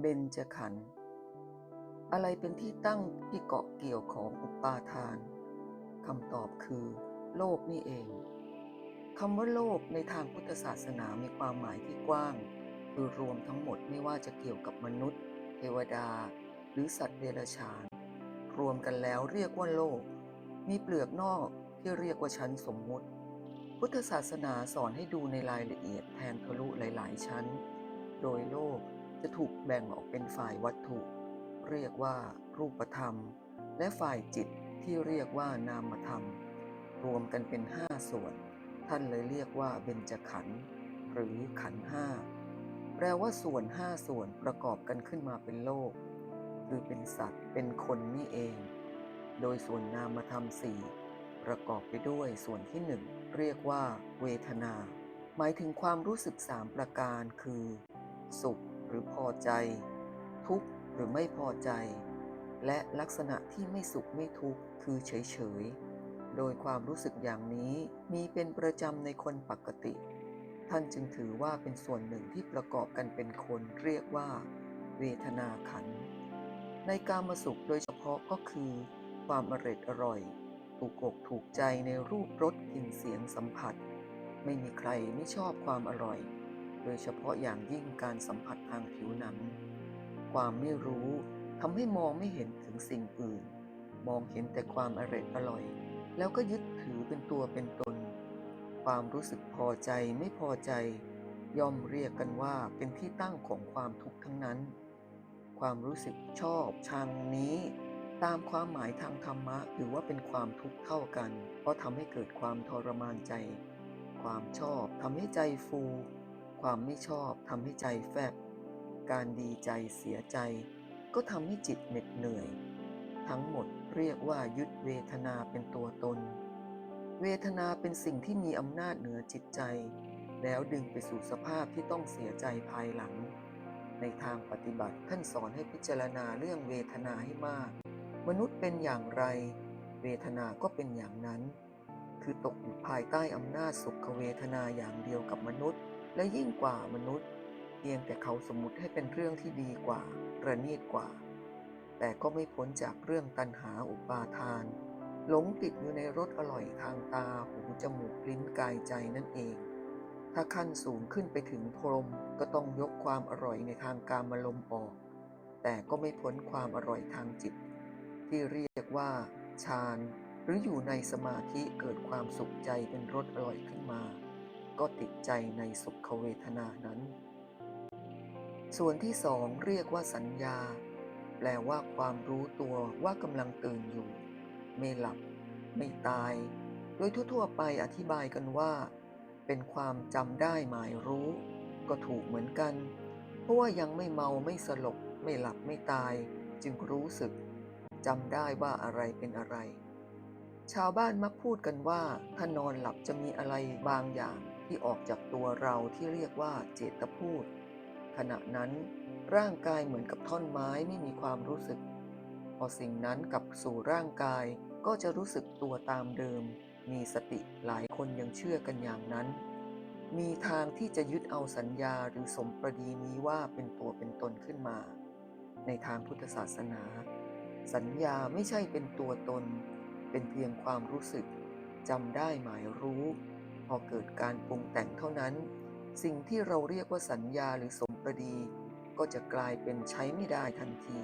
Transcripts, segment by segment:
เบญจขันธ์อะไรเป็นที่ตั้งที่เกาะเกี่ยวของอุปาทานคำตอบคือ โลกนี่เองคำว่าโลกในทางพุทธศาสนามีความหมายที่กว้าง คือรวมทั้งหมดไม่ว่าจะเกี่ยวกับมนุษย์ เทวดา หรือสัตว์เดรัจฉาน รวมกันแล้วเรียกว่าโลก มีเปลือกนอกที่เรียกว่าชั้นสมมุติ พุทธศาสนาสอนให้ดูในรายละเอียดแทนทะลุหลาย ๆ ชั้น โดยโลก จะถูกแบ่งออกเป็นฝ่ายวัตถุ เรียกว่ารูปธรรม และฝ่ายจิตที่เรียกว่านามธรรม รวมกันเป็นห้าส่วน ท่านเลยเรียกว่าเบญจขันธ์หรือขันธ์ห้าแปลว่าส่วนห้าส่วนประกอบกันขึ้นมาเป็นโลก คือเป็นสัตว์เป็นคนนี่เอง โดยส่วนนามธรรมสี่ประกอบไปด้วยส่วนที่หนึ่งเรียกว่า เวทนา หมายถึงความรู้สึกสามประการคือ สุข รือพอใจ ทุกข์หรือไม่พอใจ และลักษณะที่ไม่สุขไม่ทุกข์คือเฉยๆโดยความรู้สึกอย่างนี้มีเป็นประจำในคนปกติ ท่านจึงถือว่าเป็นส่วนหนึ่งที่ประกอบกันเป็นคนเรียกว่า เวทนาขัน ในการมาสุขโดยเฉพาะก็คือ ความอร่อยอร่อย ถูกอกถูกใจในรูปรสกลิ่นเสียงสัมผัส ไม่มีใครไม่ชอบความอร่อย โดยเฉพาะอย่างยิ่งการสัมผัสทางผิวหนัง ความไม่รู้ทำให้มองไม่เห็นถึงสิ่งอื่น มองเห็นแต่ความอร่อยอร่อย แล้วก็ยึดถือเป็นตัวเป็นตน ความรู้สึกพอใจไม่พอใจ ย่อมเรียกกันว่าเป็นที่ตั้งของความทุกข์ทั้งนั้น ความรู้สึกชอบชังนี้ ตามความหมายทางธรรมะถือว่าเป็นความทุกข์เท่ากัน เพราะทำให้เกิดความทรมานใจ ความชอบทำให้ใจฟู ความไม่ชอบทำให้ใจแฟบ การดีใจเสียใจ ก็ทำให้จิตเหน็ดเหนื่อย ทั้งหมดเรียกว่ายึดเวทนาเป็นตัวตน เวทนาเป็นสิ่งที่มีอำนาจเหนือจิตใจ แล้วดึงไปสู่สภาพที่ต้องเสียใจภายหลัง ในทางปฏิบัติท่านสอนให้พิจารณาเรื่องเวทนาให้มาก มนุษย์เป็นอย่างไร เวทนาก็เป็นอย่างนั้น คือตกอยู่ภายใต้อำนาจสุขเวทนาอย่างเดียวกับมนุษย์ และยิ่งกว่ามนุษย์ เพียงแต่เขาสมมติให้เป็นเรื่องที่ดีกว่าประณีตกว่า แต่ก็ไม่พ้นจากเรื่องตัณหาอุปาทาน หลงติดอยู่ในรสอร่อยทางตาหูจมูกลิ้นกายใจนั่นเอง ถ้าขั้นสูงขึ้นไปถึงพรมก็ต้องยกความอร่อยในทางการมลมออก แต่ก็ไม่พ้นความอร่อยทางจิต ที่เรียกว่าฌานหรืออยู่ในสมาธิเกิดความสุขใจเป็นรสอร่อยขึ้นมา ก็ติดใจในสุขเวทนานั้น ส่วนที่สองเรียกว่าสัญญา แปลว่าความรู้ตัวว่ากำลังตื่นอยู่ ไม่หลับ ไม่ตาย โดยทั่วๆไปอธิบายกันว่า เป็นความจำได้หมายรู้ ก็ถูกเหมือนกัน เพราะว่ายังไม่เมาไม่สลบ ไม่หลับไม่ตาย จึงรู้สึกจำได้ว่าอะไรเป็นอะไร ชาวบ้านมักพูดกันว่า ถ้านอนหลับจะมีอะไรบางอย่าง ที่ออกจากตัวเราที่เรียกว่าเจตพูด ขณะนั้นร่างกายเหมือนกับท่อนไม้ไม่มีความรู้สึก พอสิ่งนั้นกลับสู่ร่างกายก็จะรู้สึกตัวตามเดิม มีสติหลายคนยังเชื่อกันอย่างนั้น มีทางที่จะยึดเอาสัญญาหรือสมประดีนี้ว่าเป็นตัวเป็นตนขึ้นมา ในทางพุทธศาสนา สัญญาไม่ใช่เป็นตัวตน เป็นเพียงความรู้สึกจำได้หมายรู้ พอเกิดการปรุงแต่งเท่านั้น สิ่งที่เราเรียกว่าสัญญาหรือสมประดี ก็จะกลายเป็นใช้ไม่ได้ทันที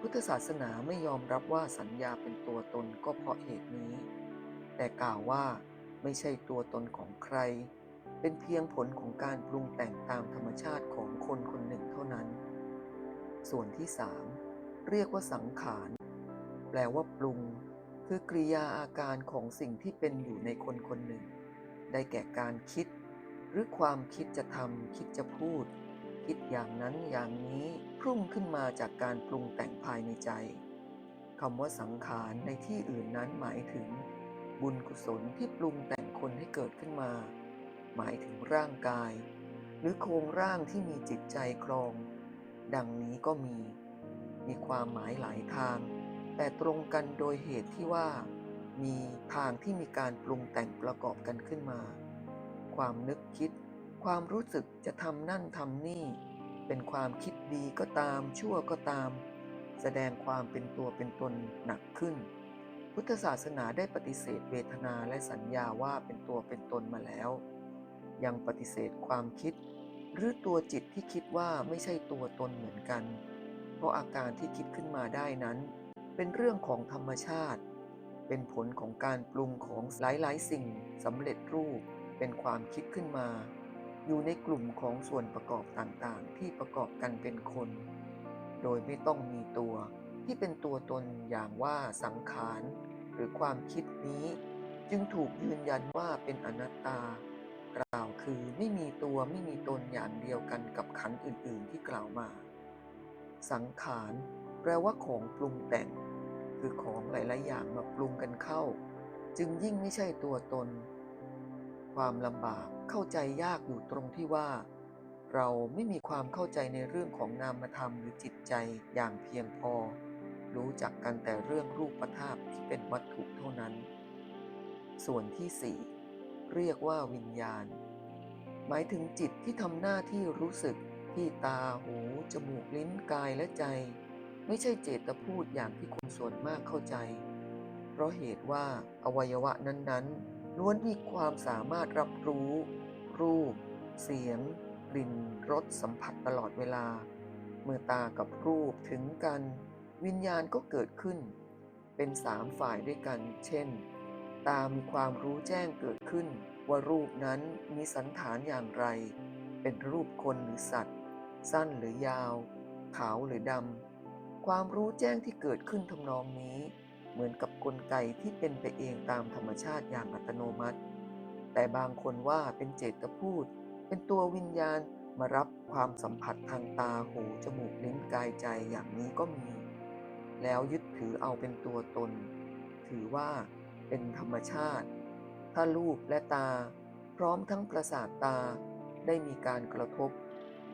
พุทธศาสนาไม่ยอมรับว่าสัญญาเป็นตัวตนก็เพราะเหตุนี้ แต่กล่าวว่าไม่ใช่ตัวตนของใคร เป็นเพียงผลของการปรุงแต่งตามธรรมชาติของคนคนหนึ่งเท่านั้น ส่วนที่สามเรียกว่าสังขาร แปลว่าปรุง คือกริยาอาการของสิ่งที่เป็นอยู่ในคนคนหนึ่ง ได้แก่การคิด หรือความคิดจะทำคิดจะพูด คิดอย่างนั้นอย่างนี้พุ่งขึ้นมาจากการปรุงแต่งภายในใจคำว่าสังขารในที่อื่นนั้นหมายถึง บุญกุศลที่ปรุงแต่งคนให้เกิดขึ้นมา หมายถึงร่างกาย หรือโครงร่างที่มีจิตใจครอง ดังนี้ก็มี มีความหมายหลายทาง แต่ตรงกันโดยเหตุที่ว่า มีทางที่มีการปรุงแต่งประกอบกันขึ้นมา ความนึกคิด ความรู้สึกจะทำนั่นทำนี่ เป็นความคิดดีก็ตาม ชั่วก็ตาม แสดงความเป็นตัวเป็นตนหนักขึ้น พุทธศาสนาได้ปฏิเสธเวทนาและสัญญาว่าเป็นตัวเป็นตนมาแล้ว ยังปฏิเสธความคิด หรือตัวจิตที่คิดว่าไม่ใช่ตัวตนเหมือนกัน เพราะอาการที่คิดขึ้นมาได้นั้น เป็นเรื่องของธรรมชาติ เป็นผลของการปรุงของหลายๆ สิ่งสำเร็จรูปเป็นความคิดขึ้นมา อยู่ในกลุ่มของส่วนประกอบต่างๆ ที่ประกอบกันเป็นคน โดยไม่ต้องมีตัวที่เป็นตัวตนอย่างว่าสังขารหรือความคิดนี้ จึงถูกยืนยันว่าเป็นอนัตตากล่าวคือไม่มีตัวไม่มีตนอย่างเดียวกันกับขันอื่นๆที่กล่าวมา สังขารแปลว่าของปรุงแต่ง คือของหลาย ๆ อย่างมาปรุงกันเข้า จึงยิ่งไม่ใช่ตัวตน ความลำบากเข้าใจยากอยู่ตรงที่ว่า เราไม่มีความเข้าใจในเรื่องของนามธรรมหรือจิตใจอย่างเพียงพอ รู้จักกันแต่เรื่องรูปธาตุที่เป็นวัตถุเท่านั้น ส่วนที่สี่เรียกว่าวิญญาณ หมายถึงจิตที่ทำหน้าที่รู้สึกที่ตาหู จมูกลิ้นกายและใจ ไม่ใช่เจตพูดอย่างที่คนส่วนมากเข้าใจ เพราะเหตุว่าอวัยวะนั้นๆ ล้วนมีความสามารถรับรู้ รูป เสียง กลิ่น รส สัมผัสตลอดเวลา เมื่อตากับรูปถึงกัน วิญญาณก็เกิดขึ้น เป็นสามฝ่ายด้วยกัน เช่น ตามีความรู้แจ้งเกิดขึ้น ว่ารูปนั้นมีสันฐานอย่างไร เป็นรูปคนหรือสัตว์ สั้นหรือยาว ขาวหรือดำ ความรู้แจ้งที่เกิดขึ้นทำนองนี้ เหมือนกับกลไกที่เป็นไปเองตามธรรมชาติอย่างอัตโนมัติ แต่บางคนว่าเป็นเจตพูด เป็นตัววิญญาณมารับความสัมผัสทางตาหูจมูกลิ้นกายใจอย่างนี้ก็มี แล้วยึดถือเอาเป็นตัวตน ถือว่าเป็นธรรมชาติ ถ้ารูปและตา พร้อมทั้งประสาทตาได้มีการกระทบ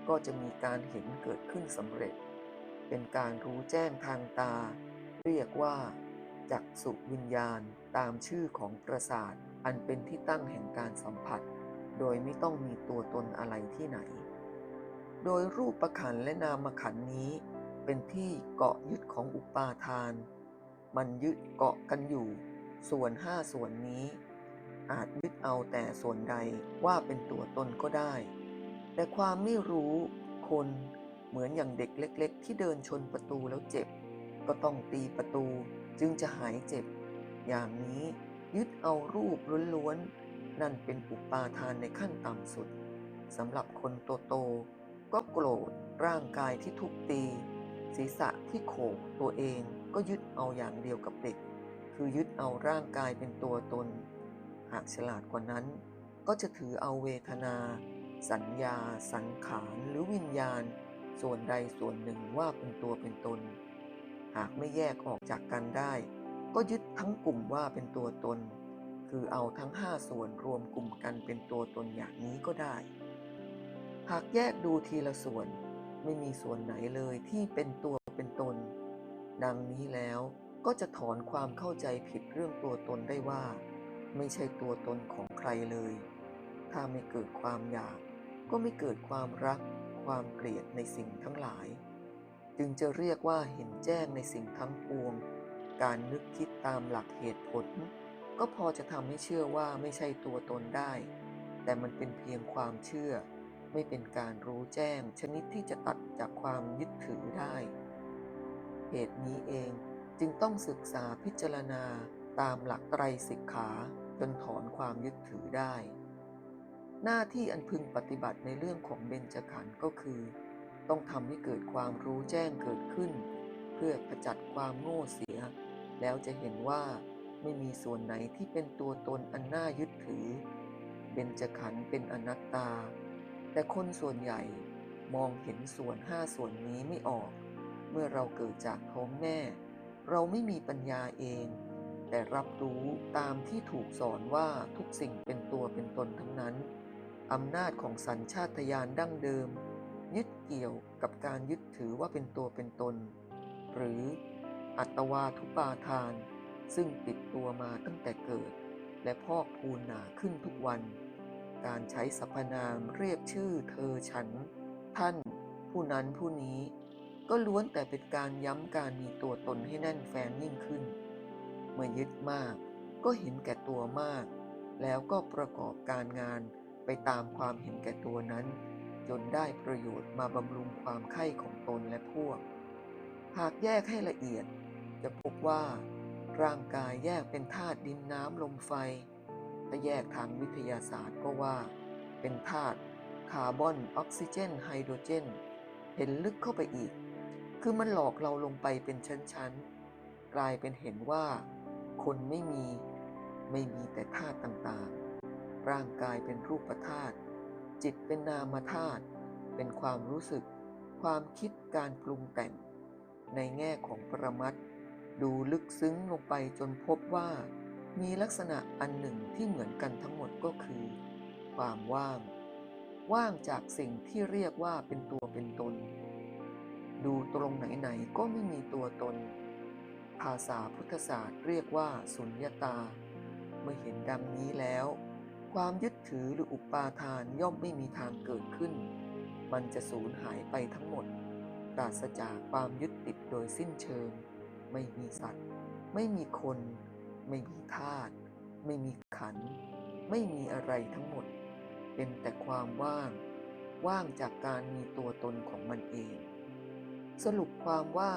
ก็จะมีการเห็นเกิดขึ้นสำเร็จ เป็นการรู้แจ้งทางตา เรียกว่า จักสุวิญญาณตามชื่อของประสาท อันเป็นที่ตั้งแห่งการสัมผัส โดยไม่ต้องมีตัวตนอะไรที่ไหน โดยรูปประขันและนามขันนี้ เป็นที่เกาะยึดของอุปาทาน มันยึดเกาะกันอยู่ ส่วนห้าส่วนนี้ อาจยึดเอาแต่ส่วนใดว่าเป็นตัวตนก็ได้ แต่ความไม่รู้คน เหมือนอย่างเด็กเล็ก ๆ ที่เดินชนประตูแล้วเจ็บ ก็ต้องตีประตูจึงจะหายเจ็บ อย่างนี้ยึดเอารูปล้วนๆ นั่นเป็นอุปาทานในขั้นต่ำสุดสำหรับคนโตๆก็โกรธร่างกายที่ทุบตี ศีรษะที่โขกตัวเองก็ยึดเอาอย่างเดียวกับเด็ก คือยึดเอาร่างกายเป็นตัวตน หากฉลาดกว่านั้น ก็จะถือเอาเวทนา สัญญา สังขารหรือวิญญาณ ส่วนใดส่วนหนึ่งว่าเป็นตัวเป็นตน หากไม่แยกออกจากกันได้ ก็ยึดทั้งกลุ่มว่าเป็นตัวตน คือเอาทั้งห้าส่วนรวมกลุ่มกันเป็นตัวตนอย่างนี้ก็ได้ หากแยกดูทีละส่วนไม่มีส่วนไหนเลยที่เป็นตัวเป็นตน ดังนี้แล้วก็จะถอนความเข้าใจผิดเรื่องตัวตนได้ว่า ไม่ใช่ตัวตนของใครเลย ถ้าไม่เกิดความอยาก ก็ไม่เกิดความรัก ความเกลียดในสิ่งทั้งหลาย จึงจะเรียกว่าเห็นแจ้งในสิ่งทั้งปวง การนึกคิดตามหลักเหตุผล ก็พอจะทำให้เชื่อว่าไม่ใช่ตัวตนได้ แต่มันเป็นเพียงความเชื่อ ไม่เป็นการรู้แจ้งชนิดที่จะตัดจากความยึดถือได้ เหตุนี้เองจึงต้องศึกษาพิจารณาตามหลักไตรสิกขาจนถอนความยึดถือได้ หน้าที่อันพึงปฏิบัติในเรื่องของเบญจขันธ์ก็คือ ต้องทำให้เกิดความรู้แจ้งเกิดขึ้น เพื่อขจัดความโง่เสีย แล้วจะเห็นว่าไม่มีส่วนไหนที่เป็นตัวตนอันน่ายึดถือ เบญจขันธ์เป็นอนัตตา แต่คนส่วนใหญ่มองเห็นส่วนห้าส่วนนี้ไม่ออก เมื่อเราเกิดจากท้องแม่ เราไม่มีปัญญาเอง แต่รับรู้ตามที่ถูกสอนว่าทุกสิ่งเป็นตัวเป็นตนทั้งนั้น อำนาจของสัญชาตญาณดั้งเดิม ยึดเกี่ยวกับการยึดถือว่าเป็นตัวเป็นตน หรืออัตวาทุปาทาน ซึ่งติดตัวมาตั้งแต่เกิด และพอกพูนหนาขึ้นทุกวัน การใช้สรรพนามเรียกชื่อเธอฉัน ท่าน ผู้นั้นผู้นี้ ก็ล้วนแต่เป็นการย้ำการมีตัวตนให้แน่นแฟนยิ่งขึ้น เมื่อยึดมากก็เห็นแก่ตัวมาก แล้วก็ประกอบการงาน ไปตามความเห็นแก่ตัวนั้น จนได้ประโยชน์มาบำรุงความไข้ของตนและพวก หากแยกให้ละเอียด จะพบว่า ร่างกายแยกเป็นธาตุดินน้ำลมไฟถ้าแยกทางวิทยาศาสตร์ก็ว่า เป็นธาตุคาร์บอนออกซิเจน ไฮโดรเจน เห็นลึกเข้าไปอีก คือมันหลอกเราลงไปเป็นชั้นๆ กลายเป็นเห็นว่า คนไม่มี ไม่มีแต่ธาตุต่างๆ ร่างกายเป็นรูปธาตุจิตเป็นนามธาตุเป็นความรู้สึก ความคิดการปรุงแต่ง ในแง่ของปรมัตถ์ดูลึกซึ้งลงไปจนพบว่า มีลักษณะอันหนึ่งที่เหมือนกันทั้งหมดก็คือ ความว่าง ว่างจากสิ่งที่เรียกว่าเป็นตัวเป็นตน ดูตรงไหนๆก็ไม่มีตัวตน ภาษาพุทธศาสตร์เรียกว่าสุญญตา เมื่อเห็นดังนี้แล้ว ความยึดถือหรืออุปาทานย่อมไม่มีทางเกิดขึ้น มันจะสูญหายไปทั้งหมด ปราศจากความยึดติดโดยสิ้นเชิง ไม่มีสัตว์ ไม่มีคน ไม่มีธาตุ ไม่มีขัน ไม่มีอะไรทั้งหมด เป็นแต่ความว่าง ว่างจากการมีตัวตนของมันเอง สรุปความว่า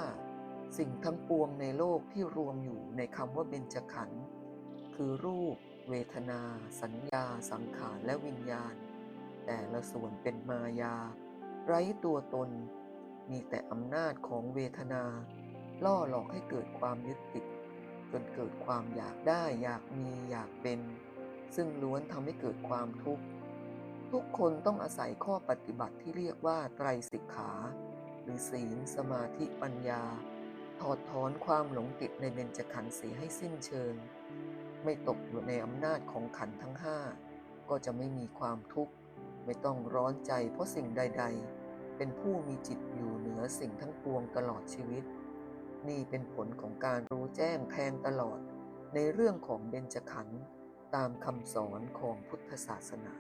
สิ่งทั้งปวงในโลกที่รวมอยู่ในคำว่าเบญจขันธ์คือรูป เวทนา สัญญา สังขารและวิญญาณ แต่ละส่วนเป็นมายา ไร้ตัวตน มีแต่อำนาจของเวทนา ล่อหลอกให้เกิดความยึดติด จนเกิดความอยากได้อยากมีอยากเป็น ซึ่งล้วนทำให้เกิดความทุกข์ ทุกคนต้องอาศัยข้อปฏิบัติที่เรียกว่าไตรสิกขา หรือศีล สมาธิปัญญา ถอดถอนความหลงติดในเบญจขันธ์สีให้สิ้นเชิง ไม่ตกอยู่ในอำนาจของขันทั้งห้าก็จะไม่มีความทุกข์ ไม่ต้องร้อนใจเพราะสิ่งใด ๆ เป็นผู้มีจิตอยู่เหนือสิ่งทั้งปวงตลอดชีวิต นี่เป็นผลของการรู้แจ้งแทงตลอดในเรื่องของเบญจขันธ์ตามคำสอนของพุทธศาสนา